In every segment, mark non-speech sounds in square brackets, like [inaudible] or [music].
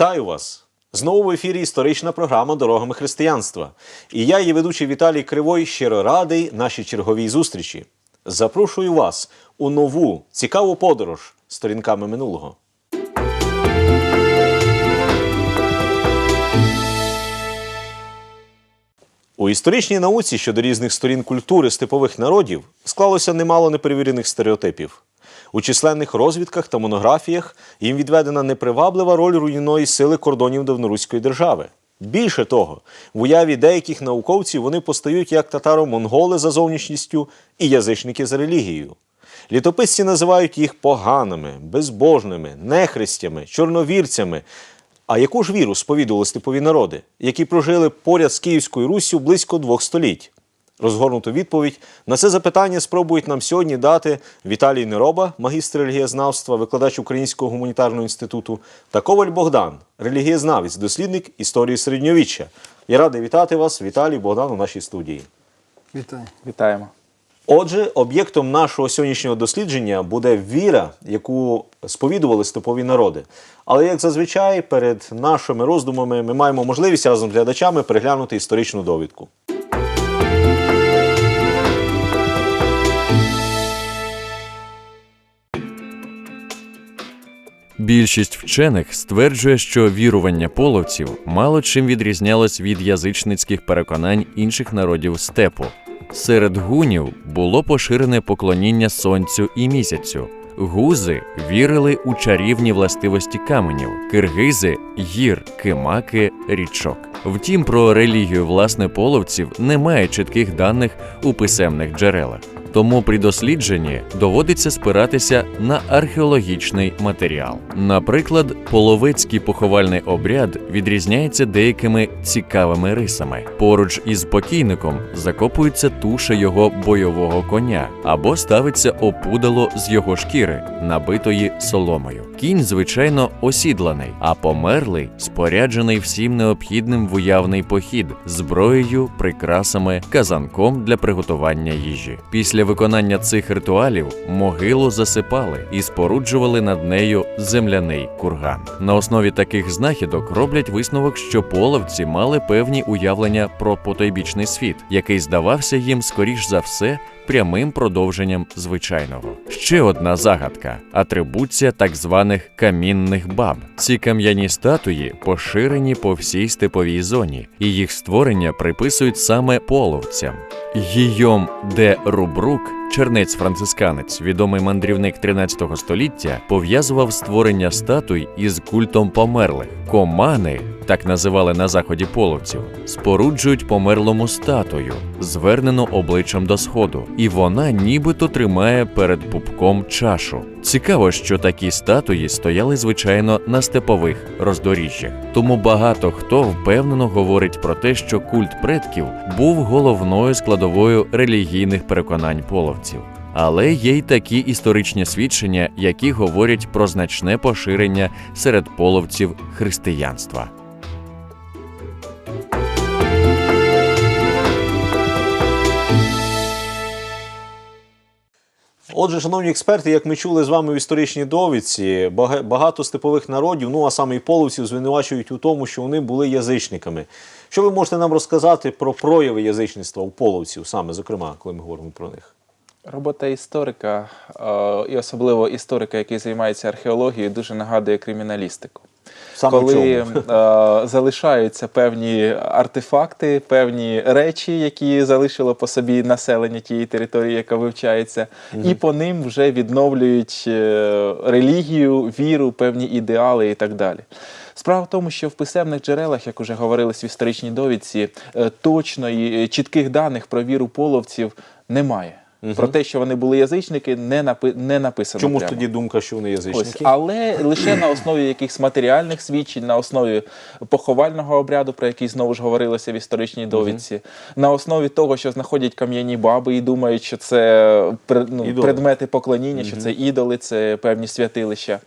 Вітаю вас! Знову в ефірі історична програма Дорогами християнства. І я, її ведучий Віталій Кривой, щиро радий нашій черговій зустрічі. Запрошую вас у нову цікаву подорож сторінками минулого. У історичній науці щодо різних сторін культури степових народів склалося немало неперевірених стереотипів. У численних розвідках та монографіях їм відведена неприваблива роль руйнівної сили кордонів давноруської держави. Більше того, в уяві деяких науковців вони постають як татаро-монголи за зовнішністю і язичники за релігією. Літописці називають їх поганими, безбожними, нехристями, чорновірцями. А яку ж віру сповідували степові народи, які прожили поряд з Київською Руссю близько двох століть? Розгорнуту відповідь на це запитання спробують нам сьогодні дати Віталій Нероба, магістр релігієзнавства, викладач Українського гуманітарного інституту, та Коваль Богдан, релігієзнавець, дослідник історії середньовіччя. Я радий вітати вас, Віталій Богдан, у нашій студії. Вітаю. Вітаємо. Отже, об'єктом нашого сьогоднішнього дослідження буде віра, яку сповідували степові народи. Але як зазвичай, перед нашими роздумами ми маємо можливість разом з глядачами переглянути історичну довідку. Більшість вчених стверджує, що вірування половців мало чим відрізнялось від язичницьких переконань інших народів степу. Серед гунів було поширене поклоніння сонцю і місяцю. Гузи вірили у чарівні властивості каменів, киргизи гір, кимаки, річок. Втім, про релігію власне половців немає чітких даних у писемних джерелах. Тому при дослідженні доводиться спиратися на археологічний матеріал. Наприклад, половецький поховальний обряд відрізняється деякими цікавими рисами. Поруч із покійником закопується туша його бойового коня або ставиться опудало з його шкіри, набитої соломою. Кінь, звичайно, осідланий, а померлий споряджений всім необхідним в уявний похід зброєю, прикрасами, казанком для приготування їжі. Після виконання цих ритуалів могилу засипали і споруджували над нею земляний курган. На основі таких знахідок роблять висновок, що половці мали певні уявлення про потойбічний світ, який здавався їм скоріш за все прямим продовженням звичайного. Ще одна загадка атрибуція так званих камінних баб. Ці кам'яні статуї поширені по всій степовій зоні, і їх створення приписують саме половцям. Гійом де Рубрук, чернець францисканець, відомий мандрівник 13 століття, пов'язував створення статуй із культом померлих. Комани, так називали на заході половців, споруджують померлому статую, звернену обличчям до сходу, і вона нібито тримає перед пупком чашу. Цікаво, що такі статуї стояли звичайно на степових роздоріжжях. Тому багато хто впевнено говорить про те, що культ предків був головною складовою релігійних переконань половців. Але є й такі історичні свідчення, які говорять про значне поширення серед половців християнства. Отже, шановні експерти, як ми чули з вами в історичній довідці, багато степових народів, ну а саме і половців, звинувачують у тому, що вони були язичниками. Що ви можете нам розказати про прояви язичництва у половців, саме зокрема, коли ми говоримо про них? Робота історика, е, і особливо історика, який займається археологією, дуже нагадує криміналістику. Саме Коли чому? е, залишаються певні артефакти, певні речі, які залишило по собі населення тієї території, яка вивчається, і по ним вже відновлюють е, релігію, віру, певні ідеали і так далі. Справа в тому, що в писемних джерелах, як уже говорилось в історичній довідці, точної чітких даних про віру половців немає. Про те, що вони були язичники, не напи- не написано. Чому ж тоді думка, що вони Ось, язичники? але лише на основі якихось матеріальних свідчень, на основі поховального обряду, про який знову ж говорилося в історичній довідці, на основі того, що знаходять кам'яні баби і думають, що це ну, Ідоли. предмети поклоніння, що це ідоли, це певні святилища.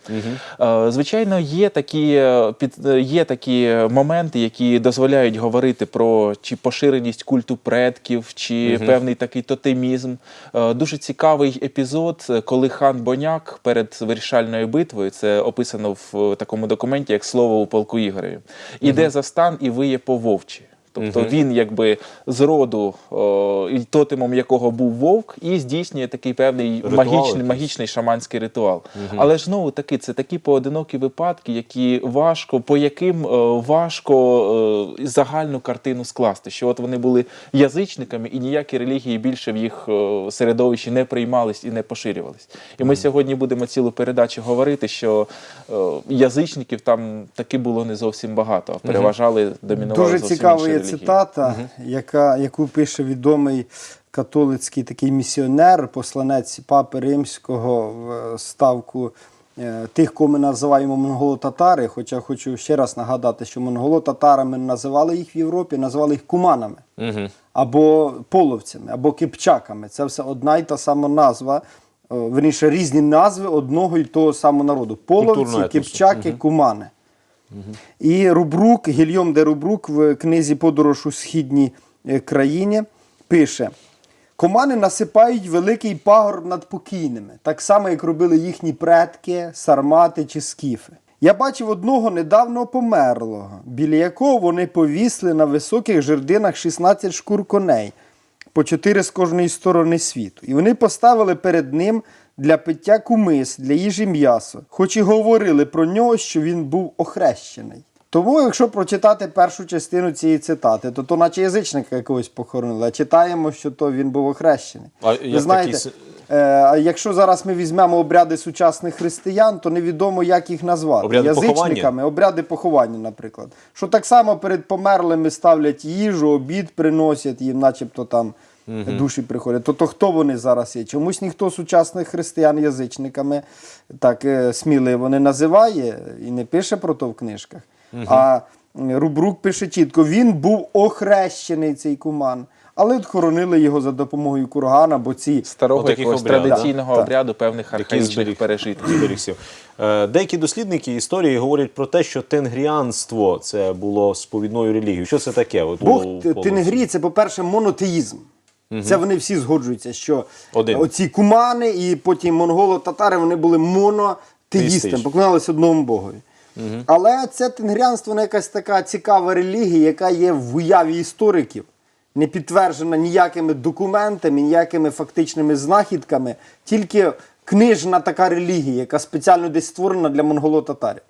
Е, Звичайно, є такі, е, під, е, є такі моменти, які дозволяють говорити про чи поширеність культу предків, чи певний такий тотемізм. Е, Дуже цікавий епізод, е, коли хан Боняк перед вирішальною битвою, це описано в е, такому документі, як слово у полку Ігореві, іде за стан і виє по вовчі. Тобто він якби з роду, о, і тотемом якого був вовк, і здійснює такий певний Ритуал магічний, якийсь. магічний шаманський ритуал. Але ж знову таки, це такі поодинокі випадки, які важко, по яким е, важко е, загальну картину скласти. Що от вони були язичниками, і ніякі релігії більше в їх е, середовищі не приймались і не поширювались. І ми сьогодні будемо цілу передачу говорити, що е, язичників там таки було не зовсім багато, а переважали, домінували Дуже зовсім є релігії. цитата, яка, яку пише відомий католицький такий місіонер, посланець Папи Римського в е, ставку е, тих, кого ми називаємо монголо-татари. Хоча хочу ще раз нагадати, що монголо-татарами називали їх в Європі, називали їх куманами. Або половцями, або кипчаками. Це все одна й та сама назва. е, Верніше, різні назви одного й того самого народу. Половці, кипчаки, кумани. І Рубрук, Гільйом де Рубрук в книзі Подорож у східній е, країні пише: Комани насипають великий пагорб над покійними, так само, як робили їхні предки, сармати чи скіфи. Я бачив одного недавно померлого, біля якого вони повісли на високих жердинах 16 шкур коней, по чотири з кожної сторони світу. І вони поставили перед ним для пиття кумис, для їжі м'ясо, хоч і говорили про нього, що він був охрещений. Тому, якщо прочитати першу частину цієї цитати, то то наче язичника якогось похоронили, а читаємо, що то він був охрещений. А Ви як знаєте, такий е, а якщо зараз ми візьмемо обряди сучасних християн, то невідомо, як їх назвати. Обряди Язичниками, поховання? обряди поховання, наприклад. Що так само перед померлими ставлять їжу, обід приносять їм, начебто там душі приходять. То, то хто вони зараз є? Чомусь ніхто сучасних християн язичниками так е, сміливо не називає і не пише про то в книжках. А Рубрук пише чітко: він був охрещений цей куман. Але от хоронили його за допомогою кургана, бо ці Старого якогось традиційного Так. обряду певних Який архаїчних пережитків. Е, Деякі дослідники історії говорять про те, що тенгріанство це було сповідною релігією. Що це таке? От Бог у? Тенгрі це, по-перше, монотеїзм. Це вони всі згоджуються, що Один. оці кумани і потім монголо-татари вони були монотеїстами, поклонялися одному богові. Але це тенгрянство не якась така цікава релігія, яка є в уяві істориків, не підтверджена ніякими документами, ніякими фактичними знахідками, тільки книжна така релігія, яка спеціально десь створена для монголо-татарів.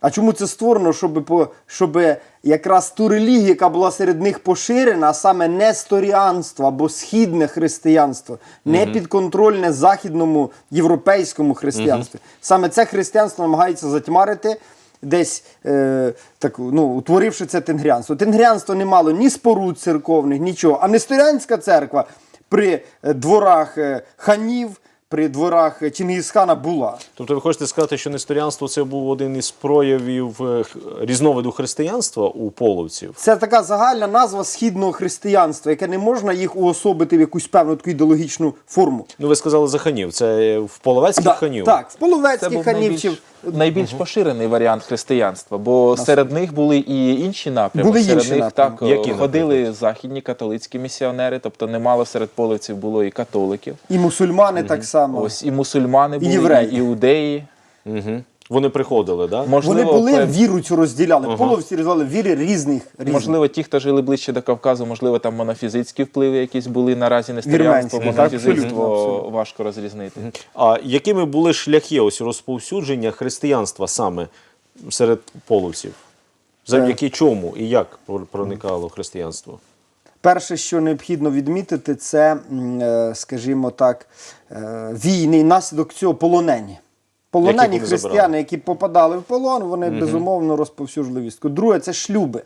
А чому це створено? Щоб, по, щоб якраз ту релігію, яка була серед них поширена, а саме несторіанство або східне християнство, не підконтрольне західному європейському християнству. Саме це християнство намагається затьмарити. Десь е, так, ну, утворивши це тенгрянство. Тенгрянство не мало ні споруд церковних, нічого. А Несторянська церква при е, дворах е, ханів, при дворах е, Чингісхана була. Тобто ви хочете сказати, що несторіанство це був один із проявів е, різновиду християнства у половців? Це така загальна назва східного християнства, яке не можна їх уособити в якусь певну таку ідеологічну форму. Ну, ви сказали за ханів. Це в половецьких Да, ханів? Так, в половецьких ханівців. ханів найбільш, чи найбільш поширений варіант християнства, бо серед них були і інші напрямки. Були серед інші них напрямки. так Які, ходили західні католицькі місіонери, тобто немало серед полиців було і католиків. і мусульмани так само. Ось і мусульмани були, і, євреї. іудеї. Угу. Вони приходили, так? Да? Можливо, Вони були пев- віру цю розділяли. Половці розділяли віри різних. різних. Можливо, ті, хто жили ближче до Кавказу, можливо, там монофізитські впливи якісь були наразі несторіанство, Вірменські, так, монофізитство абсолютно, абсолютно. важко розрізнити. А якими були шляхи ось розповсюдження християнства саме серед половців? Завдяки чому і як пр- проникало християнство? Перше, що необхідно відмітити, це, м, е, скажімо так, е, війни і наслідок цього полонені. Полонені християни, забирали. які попадали в полон, вони безумовно розповсюджили вістку. Друге, це шлюби.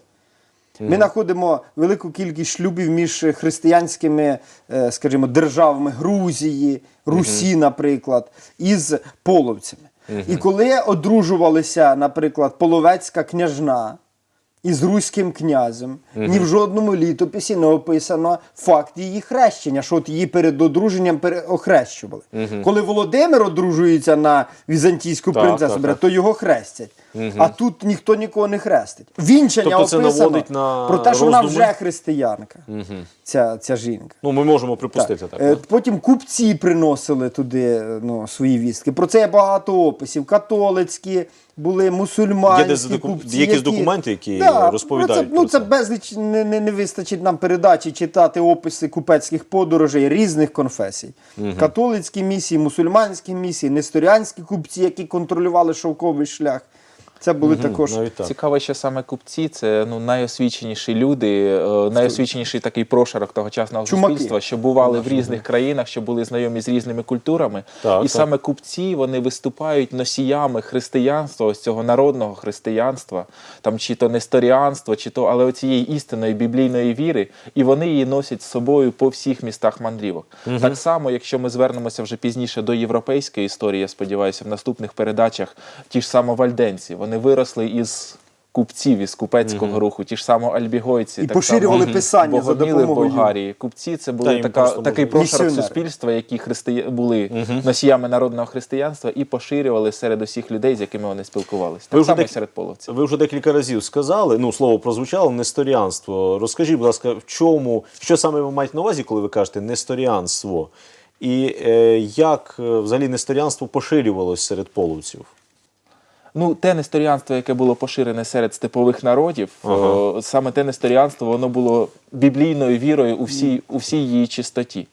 Ми знаходимо велику кількість шлюбів між християнськими, е, скажімо, державами Грузії, Русі, наприклад, із половцями. І коли одружувалися, наприклад, половецька княжна із руським князем, ні в жодному літописі не описано факт її хрещення, що от її перед одруженням пере- охрещували. Коли Володимир одружується на візантійську Так, принцесу, так, так. то його хрестять. а тут ніхто нікого не хрестить. Вінчання Тобто описано на про те, що вона вже християнка, ця, ця жінка. Ну, ми можемо припустити так. Е, да? Потім купці приносили туди е, ну, свої вістки. Про це є багато описів. Католицькі, були мусульманські Є десь доку- купці. якісь документи, які Да, розповідають Ну, це, ну, це це. безліч не, не, не вистачить нам передачі читати описи купецьких подорожей різних конфесій. Католицькі місії, мусульманські місії, несторіанські купці, які контролювали шовковий шлях. Це були також. Навіть так. Цікаво, що саме купці це ну найосвіченіші люди, е, найосвіченіший такий прошарок тогочасного Чумаки. суспільства, що бували в різних країнах, що були знайомі з різними культурами. Так, і так. саме купці вони виступають носіями християнства, ось цього народного християнства, там чи то несторіанство, чи то, але оцієї істинної біблійної віри, і вони її носять з собою по всіх містах мандрівок. Так само, якщо ми звернемося вже пізніше до європейської історії, я сподіваюся, в наступних передачах ті ж самовальденці, вони виросли із. Купців із купецького руху, ті ж само альбігойці, І так поширювали само писання за Богоміли в допомогою Болгарії. Купці це Та були їм така, просто такий можливо. прошарок Місіонери. суспільства, які христи... були носіями народного християнства і поширювали серед усіх людей, з якими вони спілкувалися. Ви Так вже само і дек- серед половців. Ви вже декілька разів сказали, ну слово прозвучало несторіанство. Розкажіть, будь ласка, в чому, що саме ви маєте на увазі, коли ви кажете несторіанство? І е, як е, взагалі несторіанство поширювалось серед половців? Ну, те несторіанство, яке було поширене серед степових народів, Ага. о, саме те несторіанство, воно було біблійною вірою у всій, у всій її чистоті.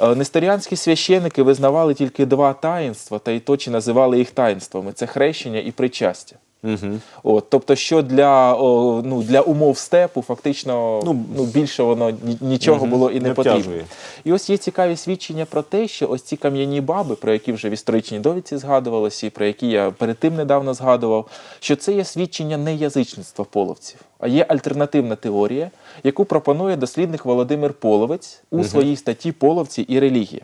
Е, Несторіанські священики визнавали тільки два таїнства, та й то чи називали їх таїнствами: це хрещення і причастя. Угу. От, тобто, що для, о, ну, для умов степу фактично ну, Ну, більше воно ні- нічого було і не, не потрібно. обтяжує. І ось є цікаві свідчення про те, що ось ці кам'яні баби, про які вже в історичній довідці згадувалося, і про які я перед тим недавно згадував, що це є свідчення не язичництва половців, а є альтернативна теорія, яку пропонує дослідник Володимир Половець у своїй статті Половці і релігія.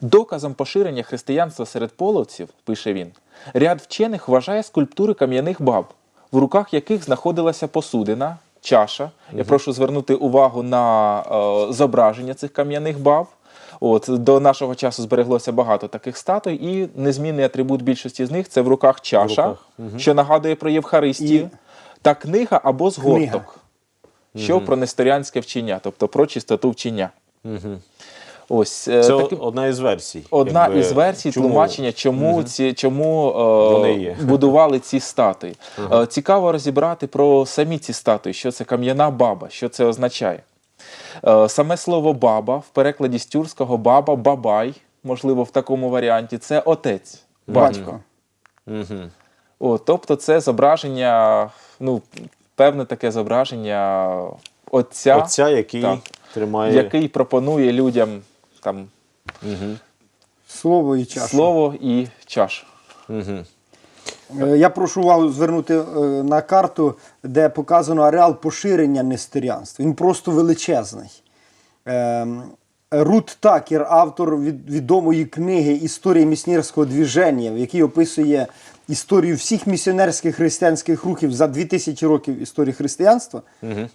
Доказом поширення християнства серед половців, пише він, ряд вчених вважає скульптури кам'яних баб, в руках яких знаходилася посудина, чаша. Я прошу звернути увагу на е, зображення цих кам'яних баб. От, до нашого часу збереглося багато таких статуй, і незмінний атрибут більшості з них це в руках чаша, руках, що нагадує про Євхаристію, І- та книга або згорток, Книга. що про несторіанське вчення, тобто про чистоту вчення. Ось, е, Це таким- одна із версій. Одна якби, із версій чому? тлумачення, чому ці чому е, [laughs] будували ці статуї. Е, цікаво розібрати про самі ці статуї, що це кам'яна баба, що це означає. Е, саме слово баба в перекладі з тюркського баба, бабай, можливо, в такому варіанті, це отець, батько. Мгм. О, тобто це зображення, ну, певне таке зображення отця, Отця, який Так. тримає який пропонує людям там Слово і чаша. слово і чаш. Угу. Е, Я прошу увагу звернути е, на карту, де показано ареал поширення нестерянства. Він просто величезний. Ем, Рут Такер, автор відомої книги Історія місіонерського движення, в якій описує історію всіх місіонерських християнських рухів за 2000 років історії християнства.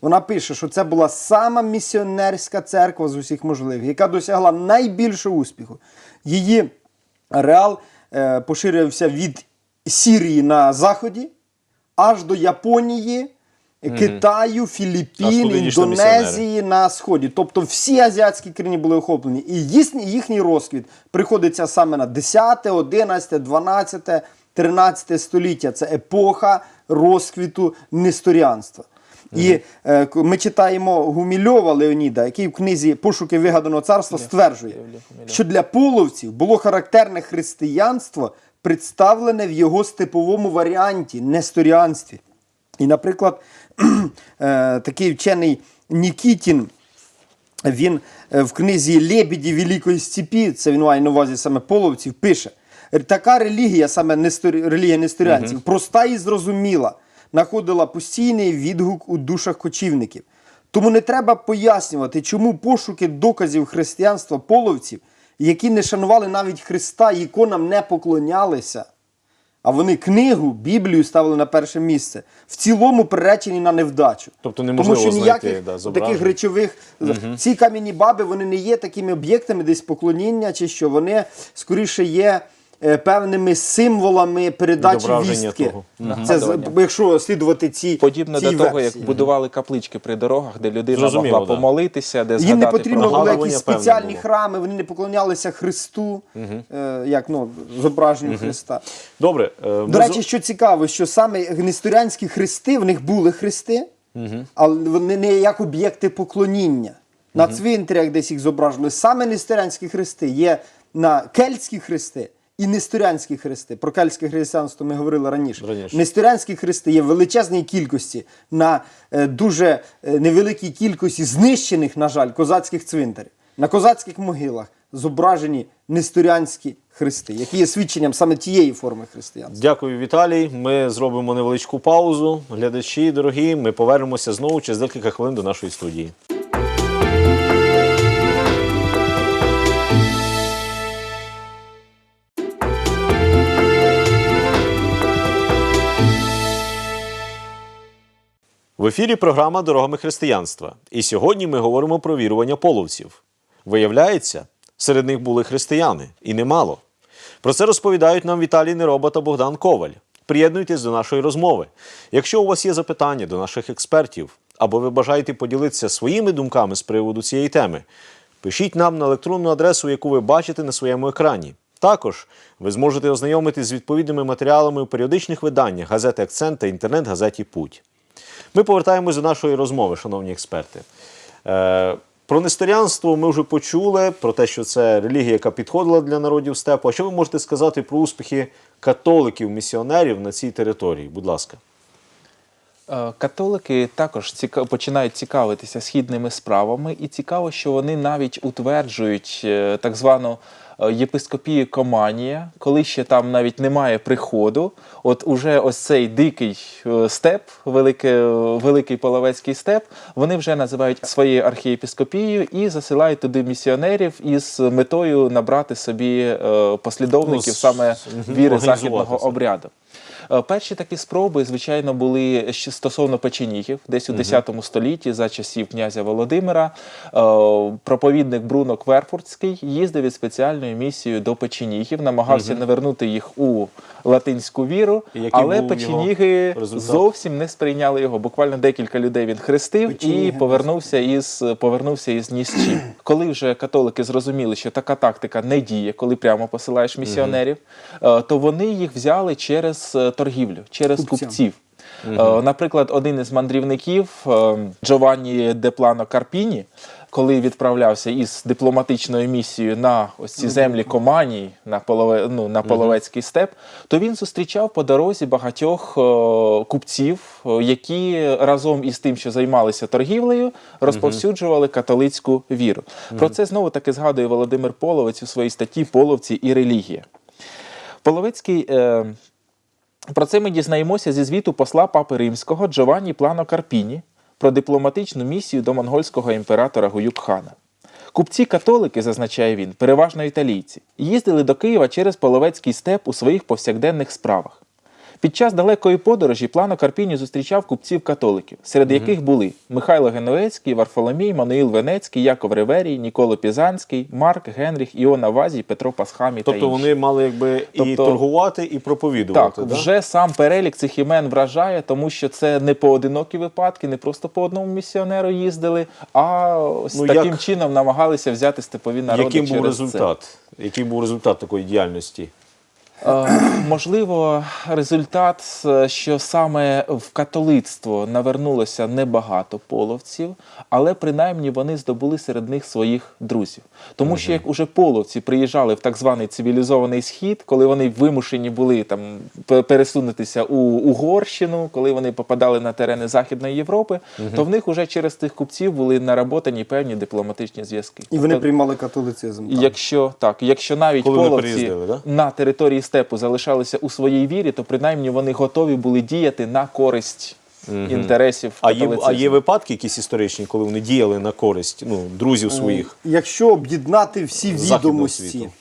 Вона пише, що це була сама місіонерська церква з усіх можливих, яка досягла найбільшого успіху. Її ареал е, поширювався від Сірії на заході аж до Японії, Китаю, Філіппін, Індонезії на сході. Тобто всі азіатські країни були охоплені. І їхній, розквіт приходиться саме на 10, 11, 12, 13 століття. Це епоха розквіту несторіанства. І е, ми читаємо Гумільова Леоніда, який в книзі Пошуки вигаданого царства стверджує, що для половців було характерне християнство, представлене в його степовому варіанті, несторіанстві. І, наприклад, [clears throat] такий вчений Нікітін, він е, в книзі Лебіді Великої Степі, це він має на увазі саме половців, пише: така релігія, саме несторі... релігія несторіанців, проста і зрозуміла, знаходила постійний відгук у душах кочівників. Тому не треба пояснювати, чому пошуки доказів християнства половців, які не шанували навіть Христа, іконам не поклонялися. А вони книгу, Біблію ставили на перше місце. В цілому приречені на невдачу. Тобто неможливо Тому що знайти, ніяких да, зображень. таких речових. Ці кам'яні баби вони не є такими об'єктами десь поклоніння, чи що вони скоріше є певними символами передачі Відображення вістки. того. Це з- Нагадування. якщо слідувати ці Подібно цій до того, версії. як будували каплички при дорогах, де людина Зрозуміло, могла да. помолитися, де Їм не потрібно про було Нагадування якісь певне спеціальні було. храми, вони не поклонялися Христу, е, як ну, зображенню Христа. Добре, е, ми До речі, з- що цікаво, що саме несторянські хрести, в них були хрести, але вони не як об'єкти поклоніння. На цвинтарях десь їх зображували. Саме несторянські хрести є на кельтські хрести і несторянські хрести. Про кельтське християнство ми говорили раніше. Раніше. Несторянські хрести є в величезній кількості на е, дуже е, невеликій кількості знищених, на жаль, козацьких цвинтарів. На козацьких могилах зображені несторянські хрести, які є свідченням саме тієї форми християнства. Дякую, Віталій. Ми зробимо невеличку паузу. Глядачі, дорогі, ми повернемося знову через декілька хвилин до нашої студії. В ефірі програма Дорогами християнства. І сьогодні ми говоримо про вірування половців. Виявляється, серед них були християни, і немало. Про це розповідають нам Віталій Нероба та Богдан Коваль. Приєднуйтесь до нашої розмови. Якщо у вас є запитання до наших експертів, або ви бажаєте поділитися своїми думками з приводу цієї теми, пишіть нам на електронну адресу, яку ви бачите на своєму екрані. Також ви зможете ознайомитись з відповідними матеріалами у періодичних виданнях газети Акцент та інтернет-газеті Путь. Ми повертаємось до нашої розмови, шановні експерти. Е, про несторянство ми вже почули, про те, що це релігія, яка підходила для народів степу. А що ви можете сказати про успіхи католиків-місіонерів на цій території? Будь ласка. Е, Католики також починають цікавитися східними справами, і цікаво, що вони навіть утверджують е, так звану е, єпископію Команія, коли ще там навіть немає приходу. От уже ось цей дикий степ, велике, великий половецький степ, вони вже називають своєю архієпископією і засилають туди місіонерів із метою набрати собі послідовників Ну, саме віри західного обряду. Е, Перші такі спроби, звичайно, були стосовно печенігів, десь у X столітті за часів князя Володимира. Е, Проповідник Бруно Кверфуртський їздив із спеціальною місією до печенігів, намагався навернути їх у латинську віру, який але був печеніги його зовсім не сприйняли його. Буквально декілька людей він хрестив Печеніги і повернувся із повернувся із ні з чим. Коли вже католики зрозуміли, що така тактика не діє, коли прямо посилаєш місіонерів, е, то вони їх взяли через е, торгівлю, через купців. Е, Наприклад, один із мандрівників е, Джованні Деплано Карпіні, коли відправлявся із дипломатичною місією на ось ці землі Команії, на, полове, ну, на Половецький степ, то він зустрічав по дорозі багатьох е, купців, які разом із тим, що займалися торгівлею, розповсюджували католицьку віру. Про це знову таки згадує Володимир Половець у своїй статті Половці і релігія. Половецький. Е, про це ми дізнаємося зі звіту посла Папи Римського Джованні Плано Карпіні про дипломатичну місію до монгольського імператора Гуюкхана. Купці-католики, зазначає він, переважно італійці, їздили до Києва через Половецький степ у своїх повсякденних справах. Під час далекої подорожі Плано Карпіні зустрічав купців-католиків, серед яких були Михайло Генуецький, Варфоломій, Мануїл Венецький, Яков Реверій, Ніколо Пізанський, Марк Генріх, Іона Вазій, Петро Пасхамі та Тобто інші. вони мали якби і Тобто- торгувати, і проповідувати. Так, да? вже сам перелік цих імен вражає, тому що це не поодинокі випадки, не просто по одному місіонеру їздили, а ось Ну, таким як- чином намагалися взяти степові народи. Яким був через це. Який був результат такої діяльності? Е, Можливо, результат, е, що саме в католицтво навернулося небагато половців, але принаймні вони здобули серед них своїх друзів. Тому що як уже половці приїжджали в так званий цивілізований схід, коли вони вимушені були там пересунутися у Угорщину, коли вони попадали на терени Західної Європи, то в них уже через тих купців були наработані певні дипломатичні зв'язки. І вони Тобто- приймали католицизм. так. Якщо так, якщо навіть Коли половці приїздили, да? на території степу залишалися у своїй вірі, то принаймні вони готові були діяти на користь інтересів А є, а є випадки якісь історичні, коли вони діяли на користь ну, друзів своїх? Якщо об'єднати всі Західного відомості світу.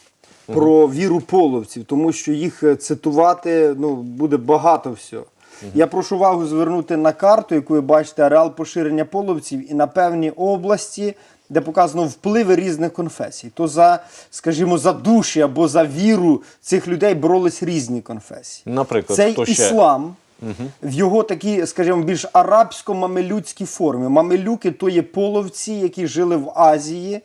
про віру половців, тому що їх е, цитувати ну, буде багато всього. Я прошу увагу звернути на карту, яку ви бачите, ареал поширення половців, і на певні області де показано впливи різних конфесій. То за, скажімо, за душі або за віру цих людей боролись різні конфесії. Наприклад, Цей хто ще? іслам в його такій, скажімо, більш арабсько-мамелюцькій формі. Мамелюки то є половці, які жили в Азії, е,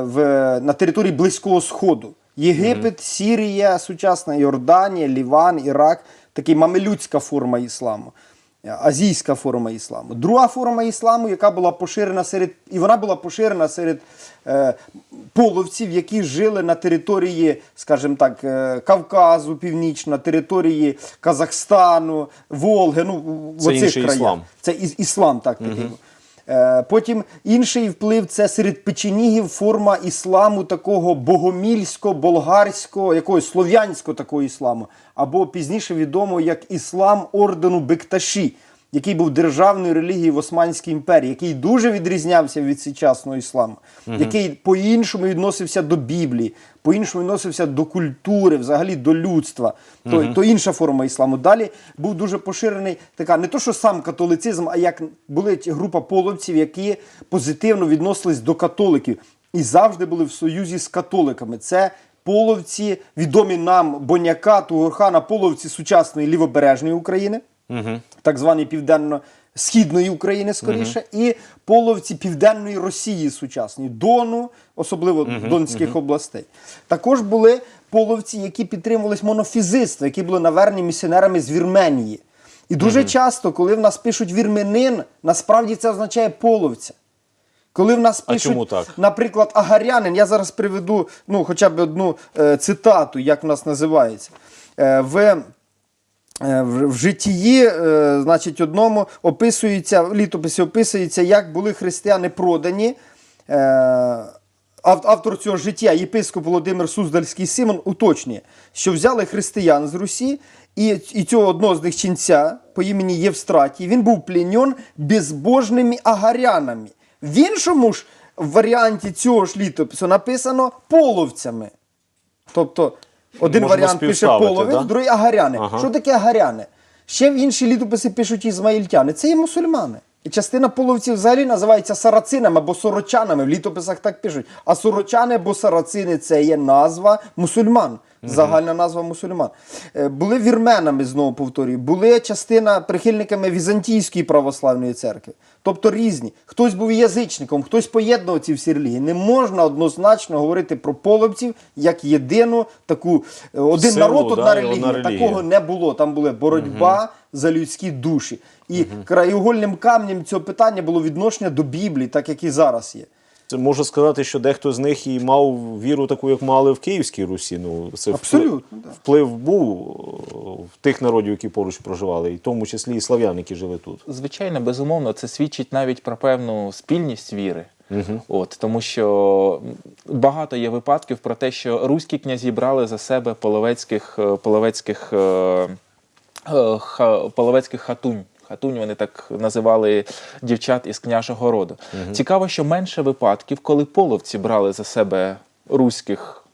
в, на території Близького Сходу. Єгипет, Сірія, сучасна Йорданія, Ліван, Ірак такий мамелюцька форма ісламу. Азійська форма ісламу. Друга форма ісламу, яка була поширена серед, і вона була поширена серед е, половців, які жили на території, скажімо так, е, Кавказу, Північно, території Казахстану, Волги, ну в Це оцих інший іслам. Це іс- іслам, так такий. Е, Потім інший вплив це серед печенігів форма ісламу такого богомільсько-болгарського, якогось слов'янського такого ісламу, або пізніше відомо як іслам ордену Бекташі, який був державною релігією в Османській імперії, який дуже відрізнявся від сучасного ісламу, який по-іншому відносився до Біблії, по-іншому відносився до культури, взагалі до людства. То, то інша форма ісламу. Далі був дуже поширений така, не то, що сам католицизм, а як були група половців, які позитивно відносились до католиків і завжди були в союзі з католиками. Це половці, відомі нам Боняка, Тугурхана, половці сучасної лівобережної України так званої південно-східної України, скоріше, і половці південної Росії сучасної, Дону, особливо Донських областей. Також були половці, які підтримувались монофізитство, які були навернені місіонерами з Вірменії. І дуже часто, коли в нас пишуть вірменин, насправді це означає половця. Коли в нас А чому так? наприклад, агарянин, я зараз приведу ну, хоча б одну е, цитату, як в нас називається. Е, в В в житті, е, значить, одному описується, в літописі описується, як були християни продані. Е, Автор цього життя, єпископ Володимир Суздальський Симон, уточнює, що взяли християн з Русі, і, і цього одного з них ченця по імені Євстратій, він був пліньон безбожними агарянами. В іншому ж варіанті цього ж літопису написано половцями. Тобто, один Можна варіант пише співставити, половець, да? другий агаряни. Ага. Що таке агаряни? Ще в інші літописи пишуть ізмаїльтяни. Це є мусульмани. І частина половців взагалі називається сарацинами або сорочанами. В літописах так пишуть. А сорочани або сарацини це є назва мусульман. Загальна назва мусульман. Е, Були вірменами, знову повторюю, були частина прихильниками Візантійської православної церкви. Тобто різні. Хтось був язичником, хтось поєднував ці всі релігії. Не можна однозначно говорити про половців як єдину таку е, один Силу, народ, одна да, релігія. Такого не було. Там була боротьба за людські душі. І краєугольним камнем цього питання було відношення до Біблії, так як і зараз є. Це можу сказати, що дехто з них і мав віру таку, як мали в Київській Русі. Ну, це вплив- Абсолютно, да. вплив був в тих народів, які поруч проживали, і в тому числі і слав'ян, які жили тут. Звичайно, безумовно, це свідчить навіть про певну спільність віри. От, тому що багато є випадків про те, що руські князі брали за себе половецьких, е, половецьких, е, е, половецьких хатунь. Хатунь вони так називали дівчат із княжого роду. Цікаво, що менше випадків, коли половці брали за себе руських.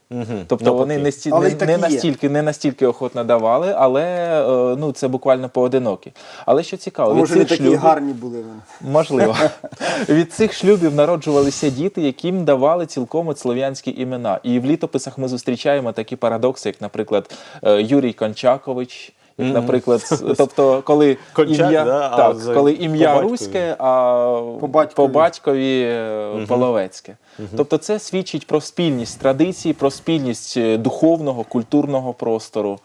Тобто Навпаки. вони не, сті, не, не настільки не настільки охотно давали, але е, ну це буквально поодинокі. Але що цікаво, А від може, не такі шлюбів, гарні були вони. можливо, [laughs] від цих шлюбів народжувалися діти, яким давали цілком слов'янські імена. І в літописах ми зустрічаємо такі парадокси, як, наприклад, е, Юрій Кончакович. Як, наприклад, [laughs] тобто, коли Кончак, ім'я, да, так, за- коли ім'я руське, а По батькові. по батькові е, половецьке. Тобто це свідчить про спільність традицій, про спільність е, духовного, культурного простору.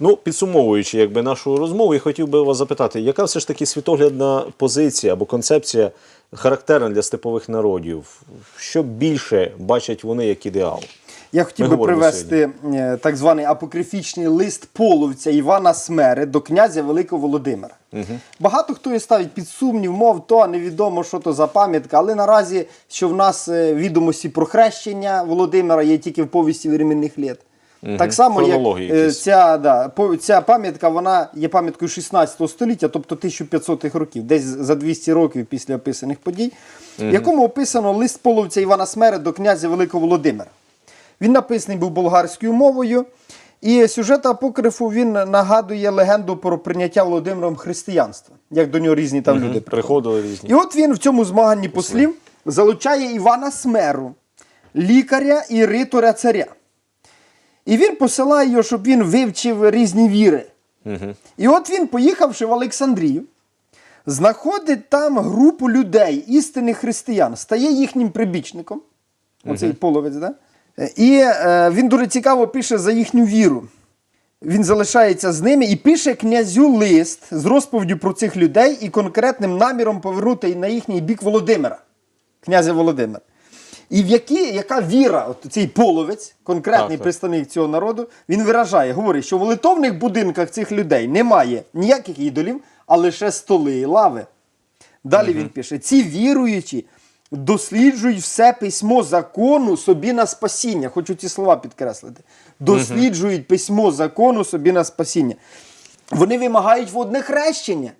Ну, підсумовуючи якби, нашу розмову, я хотів би вас запитати, яка все ж таки світоглядна позиція або концепція характерна для степових народів? Що більше бачать вони як ідеал? Я хотів Ми би привести е, так званий апокрифічний лист половця Івана Смери до князя Великого Володимира. Багато хто і ставить під сумнів, мов то невідомо, що то за пам'ятка, але наразі, що в нас е, відомості про хрещення Володимира є тільки в повісті временних літ. Так само, як е, якісь. ця, да, ця пам'ятка вона є пам'яткою 16 століття, тобто 1500-х років, десь за 200 років після описаних подій, в якому описано лист половця Івана Смери до князя Великого Володимира. Він написаний був болгарською мовою, і сюжет апокрифу він нагадує легенду про прийняття Володимиром християнства, як до нього різні там люди приходили. Різні. І от він в цьому змаганні послів залучає Івана Смеру, лікаря і ритора царя. І він посилає його, щоб він вивчив різні віри. І от він, поїхавши в Олександрію, знаходить там групу людей, істинних християн, стає їхнім прибічником. Оцей половець, да? І е, він дуже цікаво пише за їхню віру. Він залишається з ними і пише князю лист з розповіддю про цих людей і конкретним наміром повернути на їхній бік Володимира, князя Володимира. І в які, яка віра, от цей половець, конкретний Так, представник цього народу, він виражає, говорить, що в молитовних будинках цих людей немає ніяких ідолів, а лише столи і лави. Далі він пише: ці віруючі досліджують все письмо закону собі на спасіння. Хочу ці слова підкреслити. Досліджують письмо закону собі на спасіння. Вони вимагають водне хрещення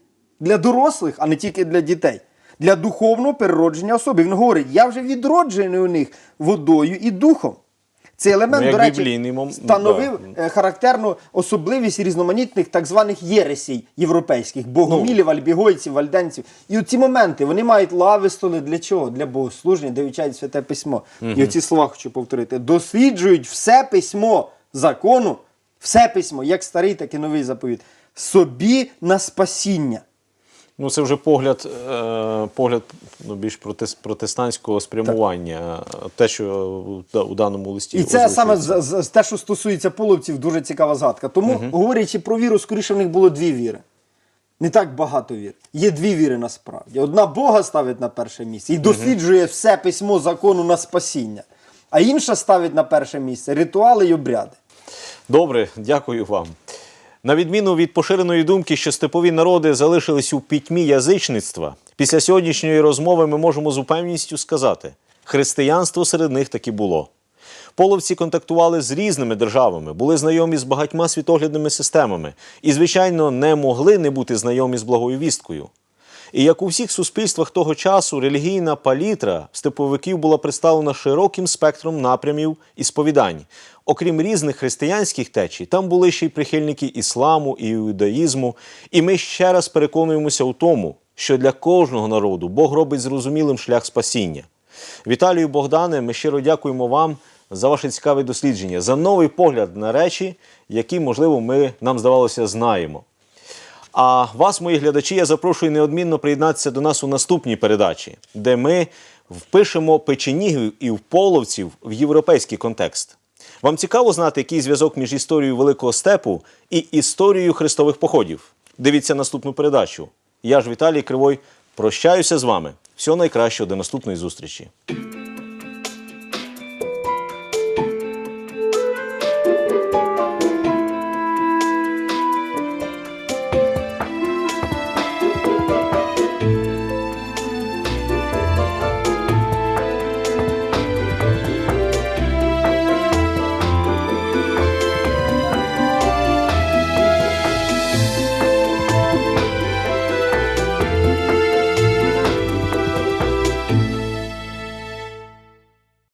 для дорослих, а не тільки для дітей. Для духовного переродження особи. Він говорить: я вже відроджений у них водою і духом. Цей елемент, Ну, до речі, біблійний становив е, характерну особливість різноманітних так званих єресій європейських, богомілів, альбігойців, вальденців. І оці моменти вони мають лави столи для чого? Для богослуження, де вивчають святе письмо. І оці слова хочу повторити: досліджують все письмо закону, все письмо, як старий, так і новий заповіт, собі на спасіння. Ну, це вже погляд, е, погляд ну, більш протес- протестантського спрямування, е, те, що е, у даному листі. І це саме з, з, те, що стосується половців, дуже цікава згадка. Тому, говорячи про віру, скоріше в них було дві віри. Не так багато вір. Є дві віри насправді. Одна Бога ставить на перше місце і досліджує все письмо закону на спасіння, а інша ставить на перше місце ритуали й обряди. Добре, дякую вам. На відміну від поширеної думки, що степові народи залишились у пітьмі язичництва, після сьогоднішньої розмови ми можемо з упевненістю сказати: християнство серед них таки було. Половці контактували з різними державами, були знайомі з багатьма світоглядними системами і, звичайно, не могли не бути знайомі з благою вісткою. І як у всіх суспільствах того часу, релігійна палітра степовиків була представлена широким спектром напрямів і сповідань. Окрім різних християнських течій, там були ще й прихильники ісламу і іудаїзму. І ми ще раз переконуємося у тому, що для кожного народу Бог робить зрозумілим шлях спасіння. Віталію Богдане, ми щиро дякуємо вам за ваше цікаве дослідження, за новий погляд на речі, які, можливо, ми нам здавалося знаємо. А вас, мої глядачі, я запрошую неодмінно приєднатися до нас у наступній передачі, де ми впишемо печенігів і вполовців в європейський контекст. Вам цікаво знати, який зв'язок між історією Великого степу і історією хрестових походів? Дивіться наступну передачу. Я ж Віталій Кривой прощаюся з вами. Всього найкращого до наступної зустрічі.